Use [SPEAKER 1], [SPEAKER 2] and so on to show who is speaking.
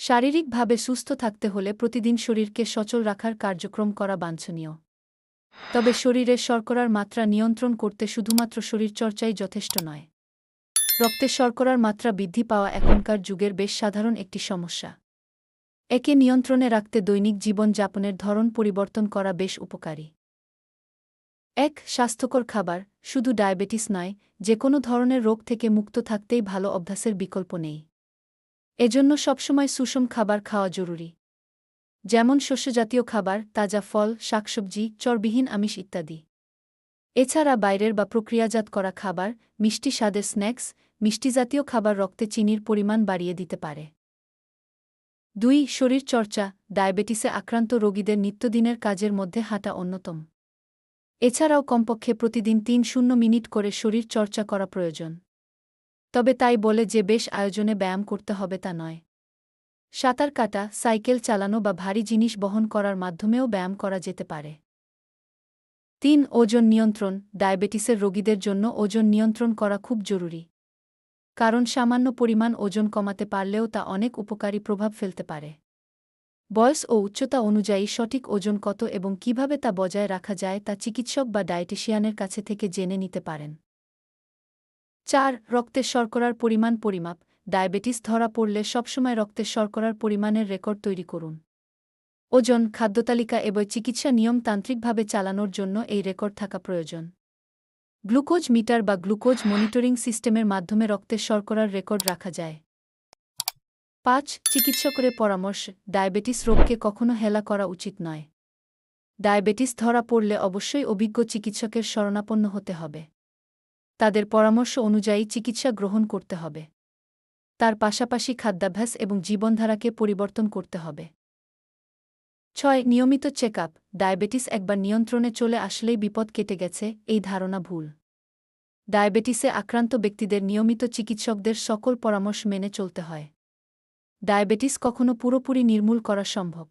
[SPEAKER 1] শারীরিকভাবে সুস্থ থাকতে হলে প্রতিদিন শরীরকে সচল রাখার কার্যক্রম করা বাঞ্ছনীয়। তবে শরীরের শর্করার মাত্রা নিয়ন্ত্রণ করতে শুধুমাত্র শরীরচর্চাই যথেষ্ট নয়। রক্তে শর্করার মাত্রা বৃদ্ধি পাওয়া এখনকার যুগের বেশ সাধারণ একটি সমস্যা। একে নিয়ন্ত্রণে রাখতে দৈনিক জীবনযাপনের ধরন পরিবর্তন করা বেশ উপকারী। এক, স্বাস্থ্যকর খাবার, শুধু ডায়াবেটিস নয় যে কোনো ধরনের রোগ থেকে মুক্ত থাকতেই ভালো অভ্যাসের বিকল্প নেই। এজন্য সবসময় সুষম খাবার খাওয়া জরুরি। যেমন শস্যজাতীয় খাবার, তাজা ফল, শাকসবজি, চর্বিহীন আমিষ ইত্যাদি। এছাড়া বাইরের বা প্রক্রিয়াজাত করা খাবার, মিষ্টি স্বাদের স্ন্যাক্স মিষ্টিজাতীয় খাবার রক্তে চিনির পরিমাণ বাড়িয়ে দিতে পারে। দুই শরীরচর্চা ডায়াবেটিসে আক্রান্ত রোগীদের নিত্যদিনের কাজের মধ্যে হাঁটা অন্যতম। এছাড়াও কমপক্ষে প্রতিদিন তিন শূন্য মিনিট করে শরীর চর্চা করা প্রয়োজন। তবে তাই বলে যে বেশ আয়োজনে ব্যায়াম করতে হবে তা নয়। সাঁতার কাটা, সাইকেল চালানো বা ভারী জিনিস বহন করার মাধ্যমেও ব্যায়াম করা যেতে পারে। তিন, ওজন নিয়ন্ত্রণ, ডায়াবেটিসের রোগীদের জন্য ওজন নিয়ন্ত্রণ করা খুব জরুরি। কারণ সামান্য পরিমাণ ওজন কমাতে পারলেও তা অনেক উপকারী প্রভাব ফেলতে পারে। বয়স ও উচ্চতা অনুযায়ী সঠিক ওজন কত এবং কীভাবে তা বজায় রাখা যায় তা চিকিৎসক বা ডায়েটিশিয়ানের কাছে থেকে জেনে নিতে পারেন। চার, রক্তের শর্করার পরিমাণ পরিমাপ। ডায়াবেটিস ধরা পড়লে সবসময় রক্তের শর্করার পরিমাণের রেকর্ড তৈরি করুন। ওজন খাদ্যতালিকা এবং চিকিৎসা নিয়মতান্ত্রিকভাবে চালানোর জন্য এই রেকর্ড থাকা প্রয়োজন। গ্লুকোজ মিটার বা গ্লুকোজ মনিটরিং সিস্টেমের মাধ্যমে রক্তের শর্করার রেকর্ড রাখা যায়। পাঁচ চিকিৎসকের পরামর্শ, ডায়াবেটিস রোগকে কখনো হেলা করা উচিত নয়। ডায়াবেটিস ধরা পড়লে অবশ্যই অভিজ্ঞ চিকিৎসকের শরণাপন্ন হতে হবে। তাদের পরামর্শ অনুযায়ী চিকিৎসা গ্রহণ করতে হবে। তার পাশাপাশি খাদ্যাভ্যাস এবং জীবনধারাকে পরিবর্তন করতে হবে। ছয়, নিয়মিত চেক আপ ডায়াবেটিস একবার নিয়ন্ত্রণে চলে আসলেই বিপদ কেটে গেছে, এই ধারণা ভুল। ডায়াবেটিসে আক্রান্ত ব্যক্তিদের নিয়মিত চিকিৎসকদের সকল পরামর্শ মেনে চলতে হয়। ডায়াবেটিস কখনো পুরোপুরি নির্মূল করা সম্ভব।